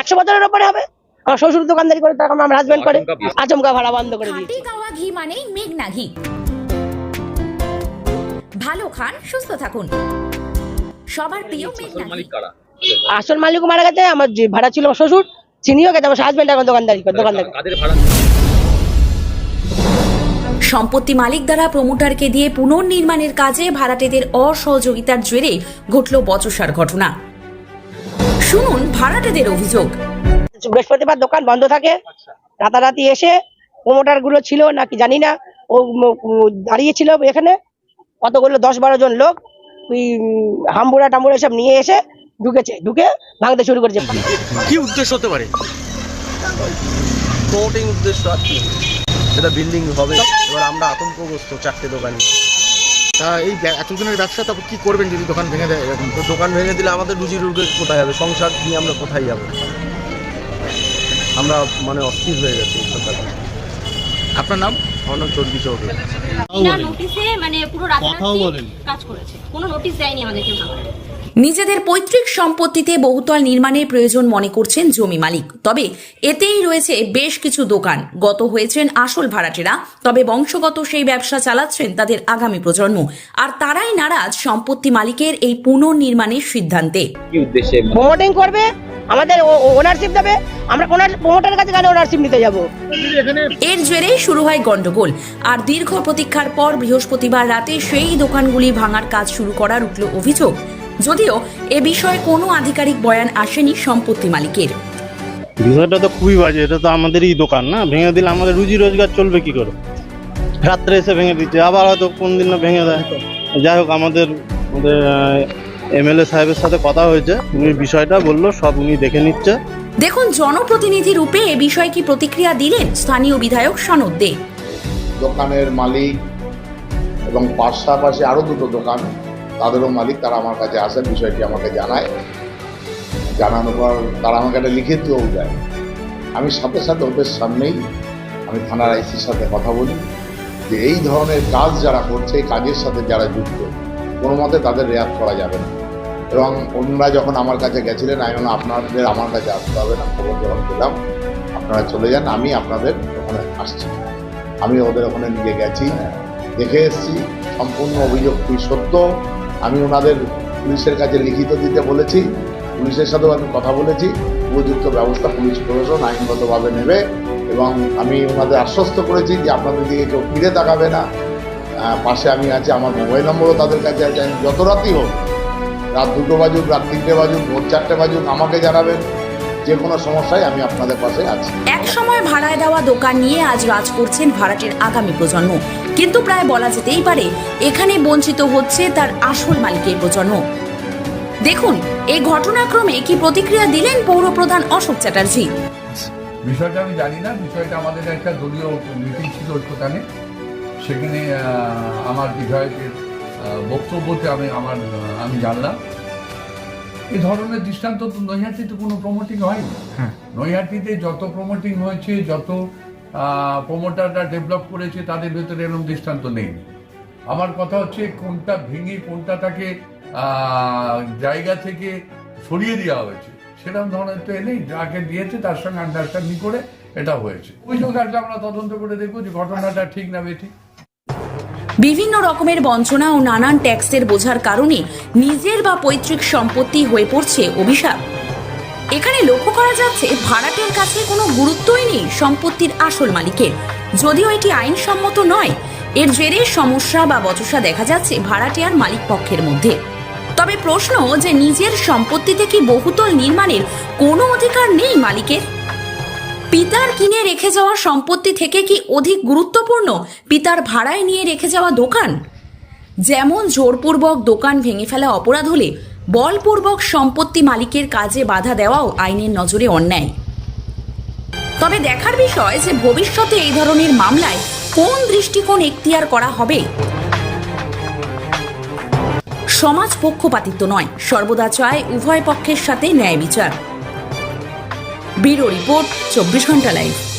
একশো বছরের ওপরে হবে। আমার শ্বশুর দোকানদারি করে তখন আমার হাজবেন্ড করে। আচমকা ভাড়া বন্ধ করে দিয়েছে। খাঁটি গাওয়া ঘি মানেই মেঘনা ঘি। ভালো খান সুস্থ থাকুন। সবার প্রিয় মেঘনা ঘি। আসল মালিক মারা গেছে আমার যে ভাড়া ছিল আমার শ্বশুর চিনিও গেছে আমার হাজবেন্ড এখন দোকানদারি করে দোকানদারি। সম্পত্তি মালিক দ্বারা প্রমোটারকে দিয়ে পুনর্নির্মাণের কাজে ভাড়াটেদের অসহযোগিতার জেরে ঘটল বচসার ঘটনা। শুনুন ভাড়াটেদের অভিযোগ। বৃহস্পতিবার দোকান বন্ধ থাকে। রাতারাতি এসে প্রমোটারগুলো ছিল নাকি জানি না ও ম- ম- দাঁড়িয়ে ছিল এখানে। কতগুলো দশ বারো জন লোক ওই হাম্বুড়া টাম্বুড়া সব নিয়ে এসে ঢুকেছে। ঢুকে ভাঙতে শুরু করেছে। কি উদ্দেশ্য হতে পারে? প্রমোটিং উদ্দেশ্য সেটা বিল্ডিং হবে। এবার আমরা আতঙ্কগ্রস্ত চারটে দোকানে। তা এই এতদিনের এতজনের ব্যবসা তারপর কী করবেন যদি দোকান ভেঙে দেয় এরকম? তো দোকান ভেঙে দিলে আমাদের রুজি রুগে কোথায় হবে? সংসার নিয়ে আমরা কোথায় যাব? আমরা মানে অস্থির হয়ে গেছি। আপনার নাম? আমার নাম চর্বি চৌধুরী বিনা নোটিশে মানে পুরো রাতারাতি কাজ করেছে। কোনো নোটিশ দেয়নি আমাদেরকে নিজেদের পৈতৃক সম্পত্তিতে বহুতল নির্মাণের প্রয়োজন মনে করছেন জমি মালিক। তবে এতেই রয়েছে বেশ কিছু দোকান। গত হয়েছেন আসল ভাড়াটেরা। তবে বংশগত সেই ব্যবসা চালাচ্ছেন তাদের আগামী প্রজন্ম। আর তারাই নারাজ সম্পত্তি মালিকের এই পুনর্নির্মাণের সিদ্ধান্তে। কি উদ্দেশ্যে? করবে? আমাদের ওনারশিপ দেবে আমরা ওনার প্রমোটারের কাছে কেন ওনারশিপ নিতে যাব। এর জেরেই শুরু হয় গন্ডগোল আর দীর্ঘ প্রতীক্ষার পর বৃহস্পতিবার রাতে সেই দোকানগুলি ভাঙার কাজ শুরু করার উঠল অভিযোগ। যদিও এ বিষয়ে কোনো আধিকারিক বয়ান আসেনি সম্পত্তি মালিকের। বিষয়টা তো খুবই বাজে এটা তো আমাদেরই দোকান না? ভেঙে দিলে আমাদের রুজি রোজগার চলবে কি করে? রাত্রে এসে ভেঙে দিচ্ছে আবার হয়তো কোন দিন না ভেঙে দেয়। যাই হোক আমাদের এমএলএ সাহেবের সাথে কথা হয়েছে। উনি বিষয়টা বলল সব উনি দেখে নিচ্ছে। দেখুন জনপ্রতিনিধি রূপে এ বিষয়ে কি প্রতিক্রিয়া দিলেন স্থানীয় বিধায়ক সনদ দে? দোকানের মালিক এবং পাশাপাশি আরও দুটো দোকান তাদেরও মালিক তারা আমার কাছে আসে বিষয়টি আমাকে জানায়। জানানোর পর তারা আমাকে একটা লিখিতও দেয়। আমি সাথে সাথে ওদের সামনেই আমি থানার আইসির সাথে কথা বলি যে এই ধরনের কাজ যারা করছে এই কাজের সাথে যারা যুক্ত কোনো মতে তাদের রেয়াত করা যাবে না। এবং অন্যরা যখন আমার কাছে গেছিলেন আমি বললাম, আপনাদের আমার কাছে আসতে হবে না খবর যখন পেলাম আপনারা চলে যান আমি আপনাদের ওখানে আসছি। আমি ওদের ওখানে নিয়ে গেছি দেখে এসেছি সম্পূর্ণ অভিযোগ অভিযোগটি সত্য? আমি ওনাদের পুলিশের কাছে লিখিত দিতে বলেছি পুলিশের সাথেও আমি কথা বলেছি উপযুক্ত ব্যবস্থা পুলিশ প্রশাসন আইনগতভাবে নেবে এবং আমি ওনাদের আশ্বস্ত করেছি যে আপনাদের দিকে কেউ ফিরে তাকাবে না। পাশে আমি আছি আমার মোবাইল নম্বরও তাদের কাছে আছে। আমি যত রাতই হোক রাত দুটো বাজুক রাত তিনটে বাজুক ভোর চারটে বাজুক আমাকে জানাবেন যে কোনো সমস্যায় আমি আপনাদের পাশে আছি। এক সময় ভাড়ায় দেওয়া দোকান নিয়ে আজ রাজ করছেন ভাড়াটির আগামী প্রজন্ম। কিন্তু প্রায় বলা যেতেই পারে এখানে বঞ্চিত হচ্ছে তার আসল মালিকের প্রজন্ম। দেখুন এই ঘটনাক্রমে কি প্রতিক্রিয়া দিলেন পৌরপ্রধান অশোক চ্যাটার্জি? বিষয়টা আমি জানি না বিষয়টা আমাদের একটা দলীয় মিটিং ছিল ওখানে সেখানে আমার বিধায়কের বক্তব্যতে আমি আমার আমি জানলাম। এই ধরনের দৃষ্টান্ত তো নৈহাটিতে কোনো প্রমোটিং হয়নি। নৈহাটিতে যত প্রমোটিং হয়েছে যত প্রমোটাররা ডেভেলপ করেছে তাদের ভেতরে এরকম দৃষ্টান্ত নেই। আমার কথা হচ্ছে কোনটা ভেঙে কোনটা তাকে জায়গা থেকে সরিয়ে দেওয়া হয়েছে সেরকম ধরনের তো এনেই যাকে দিয়েছে তার সঙ্গে আন্ডারস্ট্যান্ডিং করে এটা হয়েছে। অভিযোগ আসলে আমরা তদন্ত করে দেখব যে ঘটনাটা ঠিক না বেঠিক। বিভিন্ন রকমের বঞ্চনা ও নানান ট্যাক্সের বোঝার কারণে নিজের বা পৈতৃক সম্পত্তি হয়ে পড়ছে অভিশাপ। এখানে লক্ষ্য করা যাচ্ছে, ভাড়াটের কাছে কোনো গুরুত্বই নেই সম্পত্তির আসল মালিকের। যদিও এটি আইনসম্মত নয়, এর জেরে সমস্যা বা বচসা দেখা যাচ্ছে ভাড়াটিয়ার মালিক পক্ষের মধ্যে। তবে প্রশ্ন যে নিজের সম্পত্তিতে কি বহুতল নির্মাণের কোনো অধিকার নেই মালিকের? পিতার কিনে রেখে যাওয়া সম্পত্তি থেকে কি অধিক গুরুত্বপূর্ণ? পিতার ভাড়ায় নিয়ে রেখে যাওয়া দোকান? যেমন জোরপূর্বক দোকান ভেঙে ফেলা অপরাধ হলে বলপূর্বক সম্পত্তি মালিকের কাজে বাধা দেওয়াও আইনের নজরে অন্যায়। তবে দেখার বিষয় যে ভবিষ্যতে এই ধরনের মামলায় কোন দৃষ্টিকোণ এখতিয়ার করা হবে? সমাজ পক্ষপাতিত্ব নয়, সর্বদা চায় উভয় পক্ষের সাথে ন্যায় বিচার। ব্যুরো রিপোর্ট চব্বিশ ঘণ্টা লাইভ।